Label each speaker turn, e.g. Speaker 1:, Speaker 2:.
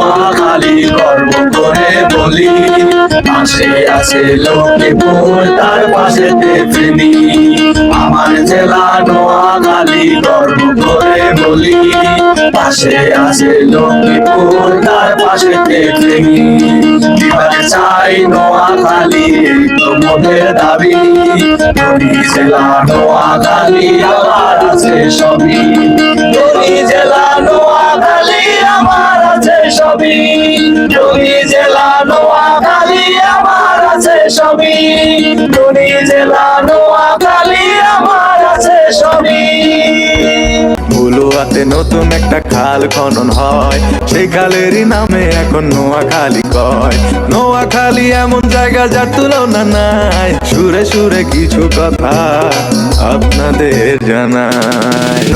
Speaker 1: মহাকালী গর্ব করে বলি, পাশে আছে লক্ষ্মীপুর, তার পাশে তিনি আমার জেলা নোয়াখালী গর্ব করে বলি, পাশে আছে লক্ষ্মীপুর, তার পাশে তিনি দিবারে চাই নোয়াখালী তোমাদের দাবি জেলা নোয়াখালী আমার আছে সবই। আমার আছে সবই। ধনী জেলা নোয়াখালী আমার আছে সবই। ধনী জেলা নোয়াখালী আমার আছে সবই।
Speaker 2: ভুলুয়াতে নতুন একটা খাল খনন হয়। সেই খালেরই নামে এখন নোয়াখালী কয়। নোয়াখালী এমন জায়গা যার তুলনা নাই। সুরে সুরে কিছু কথা আপনাদের জানাই।